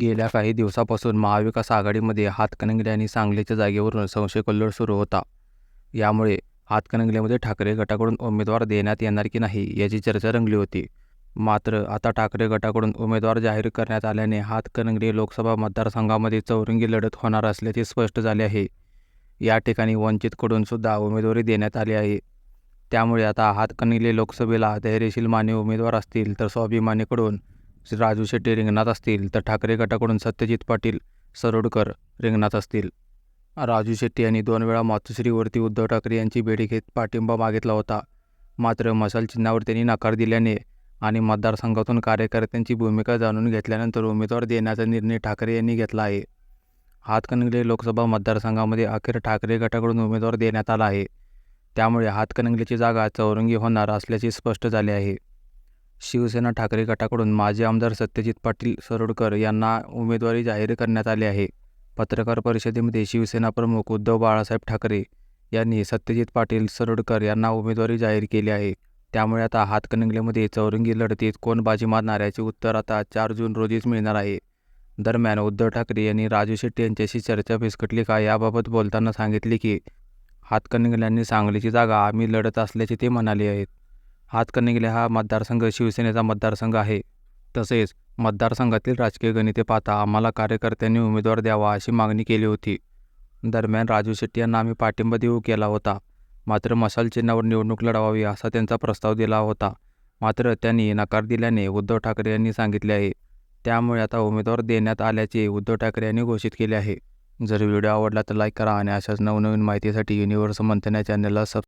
गेल्या काही दिवसापासून महाविकास आघाडीमध्ये हातकणंगले आणि सांगलीच्या जागेवरून संशयकल्लोळ सुरू होता. यामुळे हातकणंगलेमध्ये ठाकरे गटाकडून उमेदवार देण्यात येणार की नाही याची चर्चा रंगली होती. मात्र आता ठाकरे गटाकडून उमेदवार जाहीर करण्यात आल्याने हातकणंगले लोकसभा मतदारसंघामध्ये चौरंगी लढत होणार असल्याचे स्पष्ट झाले आहे. या ठिकाणी वंचितकडून सुद्धा उमेदवारी देण्यात आली आहे. त्यामुळे आता हातकणंगले लोकसभेला धैर्यशील माने उमेदवार असतील तर स्वाभिमानीकडून राजू शेट्टी रिंगणात असतील तर ठाकरे गटाकडून सत्यजित पाटील सरोडकर रिंगणात असतील. राजू शेट्टी यांनी दोन वेळा मातोश्रीवरती उद्धव ठाकरे यांची भेट घेत पाठिंबा मागितला होता. मात्र मशाल चिन्हावर त्यांनी नकार दिल्याने आणि मतदारसंघातून कार्यकर्त्यांची भूमिका जाणून घेतल्यानंतर उमेदवार देण्याचा निर्णय ठाकरे यांनी घेतला आहे. हातकणंगले लोकसभा मतदारसंघामध्ये अखेर ठाकरे गटाकडून उमेदवार देण्यात आला आहे. त्यामुळे हातकणंगलेची जागा चौरंगी होणार असल्याचे स्पष्ट झाले आहे. शिवसेना ठाकरे गटाकडून माजी आमदार सत्यजित पाटील सरोडकर यांना उमेदवारी जाहीर करण्यात आली आहे. पत्रकार परिषदेमध्ये शिवसेना प्रमुख उद्धव बाळासाहेब ठाकरे यांनी सत्यजित पाटील सरोडकर यांना उमेदवारी जाहीर केली आहे. त्यामुळे आता हातकणंगलेमध्ये चौरंगी लढतीत कोण बाजी मारणार याचे उत्तर आता चार जून रोजीच मिळणार आहे. दरम्यान उद्धव ठाकरे यांनी राजू शेट्टी यांच्याशी चर्चा फिसकटली का याबाबत बोलताना सांगितले की हातकणंगल्यांनी सांगलीची जागा आम्ही लढत असल्याचे ते म्हणाले आहेत. हातकणंगले हा मतदारसंघ शिवसेनेचा मतदारसंघ आहे. तसेच मतदारसंघातील राजकीय गणिते पाहता आम्हाला कार्यकर्त्यांनी उमेदवार द्यावा अशी मागणी केली होती. दरम्यान राजू शेट्टी यांना आम्ही पाठिंबा देऊ केला होता. मात्र मशाल चिन्हावर निवडणूक लढवावी असा त्यांचा प्रस्ताव दिला होता. मात्र त्यांनी नकार दिल्याने उद्धव ठाकरे यांनी सांगितले आहे. त्यामुळे आता उमेदवार देण्यात आल्याचे उद्धव ठाकरे यांनी घोषित केले आहे. जर व्हिडिओ आवडला तर लाईक करा आणि अशाच नवनवीन माहितीसाठी युनिव्हर्स मंथन या चॅनलला सब